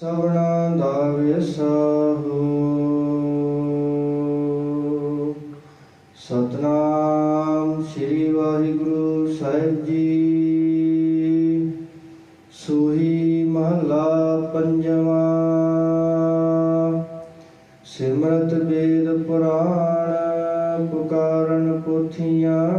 ਸਭਨਾ ਦਾ ਵਿਸਾਹੋ ਸਤਨਾਮ ਸ੍ਰੀ ਵਾਹਿਗੁਰੂ ਸਾਹਿਬ ਜੀ। ਸੋਹੀ ਮਹਲਾ ਪੰਜਵਾ। ਸਿਮਰਤ ਵੇਦ ਪੁਰਾਣ ਪੁਕਾਰਨ ਪੋਥੀਆਂ।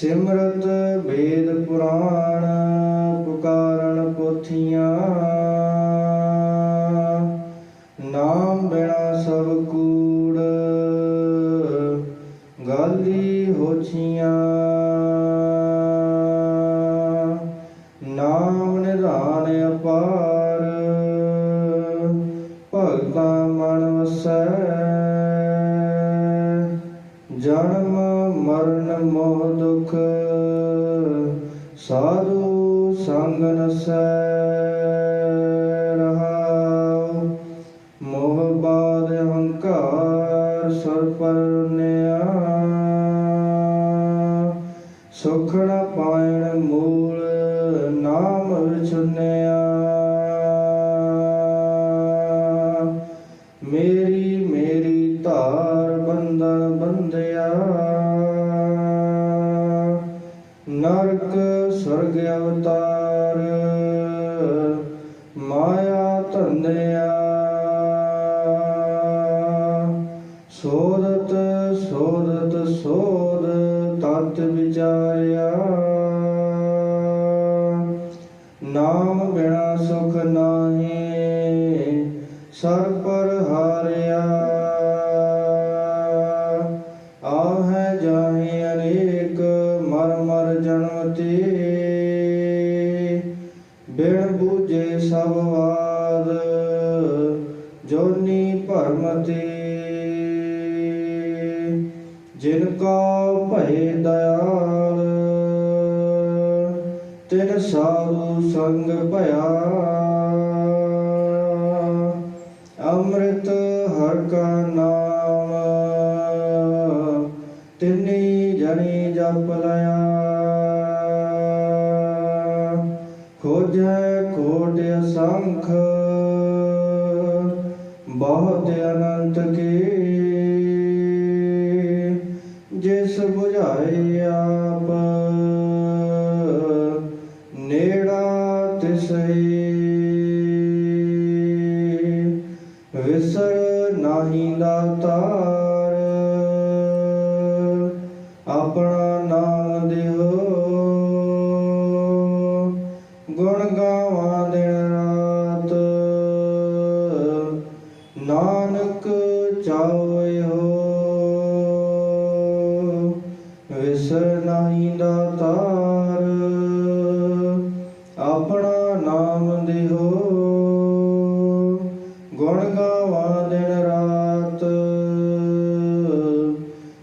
ਸਿਮਰਤ ਵੇਦ ਪੁਰਾਣ ਪੁਕਾਰਨ ਪੋਥੀਆਂ। ਨਾਮ ਬਿਨਾ ਸਭ ਕੂੜ ਗਾਲੀ ਹੋਚੀਆਂ ਸਾਧੂ ਸੰਗ ਨਸੈ ਰਹਾਉ ਮੋਹ ਬਾਦ ਹੰਕਾਰ ਸਰ ਪਰ ਸੁਖ ਨ ਪਾਇਣ ਮੂਲ ਮਾਇਆ ਧੰਦਿਆ ਸੋਦਤ ਸੋਦਤ ਸੋਦ ਤਤ ਵਿਚਾਰਿਆ। ਸਭ ਵਾਦ ਜੋਨੀ ਭਰਮ ਤੇ। ਜਿਨ ਕਾ ਭਏ ਦਇਆਲ, ਤਿਨ ਸਾਧੂ ਸੰਗ ਭਇਆ। ਅੰਮ੍ਰਿਤ ਹਰ ਕਾ ਨਾਮ, ਤਿਨੀ ਜਣੀ ਜਪ ਲਿਆ। ਬਹੁਤ ਅਨੰਤ ਕੇ ਜਿਸ 부ਝਾਏ ਆਪ ਨੇੜਾ ਤਿਸਈ ਵਿਸਰ ਨਾਹੀ ਦਾਤਾਰ ਆਪਣਾ ਨਾਮ ਚਾਉਏ ਹੋ। ਵਿਸਰ ਨਹੀਂ ਦਾਤਾਰ ਆਪਣਾ ਨਾਮ ਦਿਓ ਗੁਣ ਗਾਵਾਂ ਦਿਨ ਰਾਤ,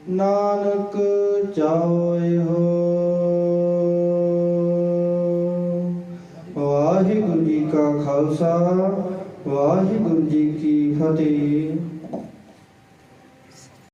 ਨਾਨਕ ਚਾਉਏ ਹੋ। ਵਾਹਿਗੁਰੂ ਜੀ ਕਾ ਖਾਲਸਾ ਵਾਹਿਗੁਰੂ ਜੀ ਕੀ ਫਤਿਹ।